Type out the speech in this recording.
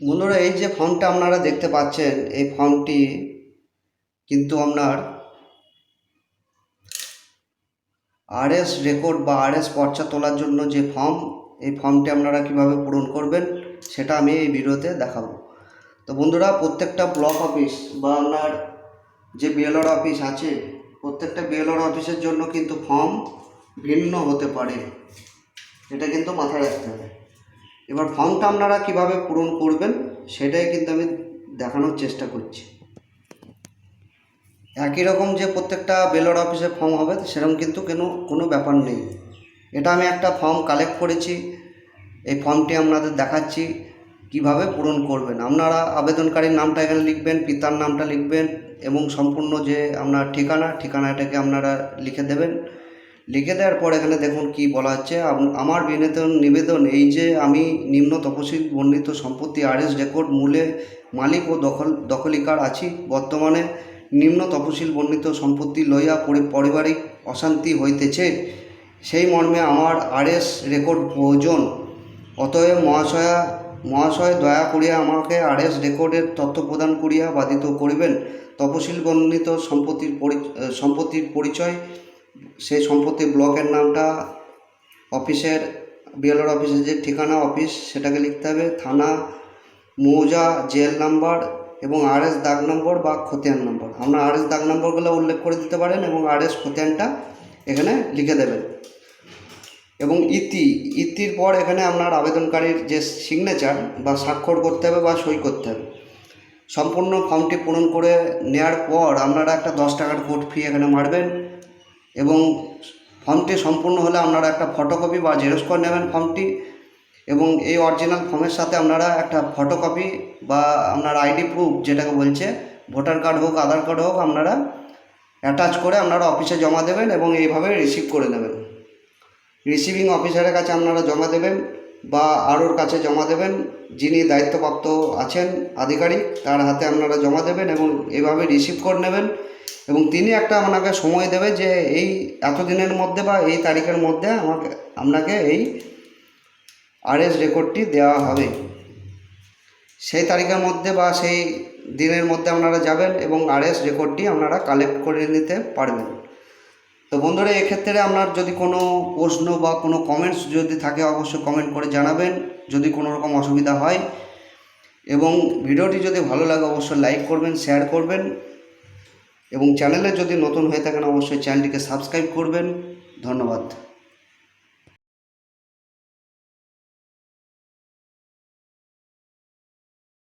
বন্ধুরা, এই যে ফর্মটা আপনারা দেখতে পাচ্ছেন, এই ফর্মটি কিন্তু আপনার আরএস রেকর্ড বা আরএস পর্চা তোলার জন্য যে ফর্ম, এই ফর্মটি আপনারা কীভাবে পূরণ করবেন, সেটা আমি এই ভিডিওতে দেখাবো। তো বন্ধুরা, প্রত্যেকটা ব্লক অফিস বা আপনার যে বিএলআর অফিস আছে, প্রত্যেকটা বিএলআর অফিসের জন্য কিন্তু ফর্ম ভিন্ন হতে পারে। এটা কিন্তু মাথায় রাখতে হবে। এবার ফর্মটা আপনারা কীভাবে পূরণ করবেন, সেটাই কিন্তু আমি দেখানোর চেষ্টা করছি। একই রকম যে প্রত্যেকটা বেলর অফিসে ফর্ম হবে, সেরকম কিন্তু কোনো কোনো ব্যাপার নেই। এটা আমি একটা ফর্ম কালেক্ট করেছি, এই ফর্মটি আপনাদের দেখাচ্ছি কীভাবে পূরণ করবেন। আপনারা আবেদনকারীর নামটা এখানে লিখবেন, পিতার নামটা লিখবেন, এবং সম্পূর্ণ যে আপনার ঠিকানা, ঠিকানাটাকে আপনারা লিখে দেবেন। লিখে দেওয়ার পর এখানে দেখুন কি বলা হচ্ছে। আমার বিনোদন, নিবেদন এই যে আমি নিম্ন তপশিল বর্ণিত সম্পত্তি আরএস রেকর্ড, মূলে মালিক ও দখল দখলিকার আছি। বর্তমানে নিম্ন তপশিল বর্ণিত সম্পত্তি লইয়া পরি- পারিবারিক অশান্তি হইতেছে। সেই মর্মে আমার আরএস রেকর্ড প্রয়োজন। অতএব মহাশয়া মহাশয় দয়া করিয়া আমাকে আরএস রেকর্ডের তথ্য প্রদান করিয়া বাধিত করিবেন। তপশিল বর্ণিত সম্পত্তির সম্পত্তির পরিচয় সেই সম্পত্তি ব্লকের নামটা অফিসের, বিএলআর অফিসের যে ঠিকানা অফিস, সেটাকে লিখতে হবে থানা, মৌজা, জেল নাম্বার এবং আরএস দাগ নম্বর বা খতিয়ান নম্বর। আপনার আরএস দাগ নম্বরগুলো উল্লেখ করে দিতে পারেন এবং আরএস খতিয়ানটা এখানে লিখে দেবেন। এবং ইতি, ইতির পর এখানে আপনার আবেদনকারীর যে সিগনেচার বা স্বাক্ষর করতে হবে বা সই করতে হবে। সম্পূর্ণ ফর্মটি পূরণ করে নেওয়ার পর আপনারা একটা দশ টাকার কোড ফি এখানে মারবেন। এবং ফর্মটি সম্পূর্ণ হলে আপনারা একটা ফটোকপি বা জেরক্স করে নেবেন ফর্মটি এবং এই অরিজিনাল ফর্মের সাথে আপনারা একটা ফটোকপি বা আপনার আইডি প্রুফ যেটাকে বলছে ভোটার কার্ড হোক আধার কার্ড হোক, আপনারা অ্যাটাচ করে আপনারা অফিসে জমা দেবেন এবং এইভাবে রিসিভ করে নেবেন। রিসিভিং অফিসারের কাছে আপনারা জমা দেবেন বা আরোর কাছে জমা দেবেন, যিনি দায়িত্বপ্রাপ্ত আছেন, আধিকারিক, তার হাতে আপনারা জমা দেবেন এবং এভাবে রিসিভ করে নেবেন। এবং তিনি একটা আপনাকে সময় দেবে যে এই এতদিনের মধ্যে বা এই তারিখের মধ্যে আমাকে, আপনাকে এই আরএস রেকর্ডটি দেওয়া হবে। সেই তারিখের মধ্যে বা সেই দিনের মধ্যে আপনারা যাবেন এবং আরএস রেকর্ডটি আপনারা কালেক্ট করে নিতে পারবেন। তো বন্ধুরা, এক্ষেত্রে আপনার যদি কোনো প্রশ্ন বা কোনো কমেন্টস যদি থাকে, অবশ্যই কমেন্ট করে জানাবেন, যদি কোনো রকম অসুবিধা হয়। এবং ভিডিওটি যদি ভালো লাগে, অবশ্যই লাইক করবেন শেয়ার করবেন। এবং চ্যানেলে যদি নতুন হয়ে থাকেন অবশ্যই চ্যানেলটিকে সাবস্ক্রাইব করবেন। ধন্যবাদ।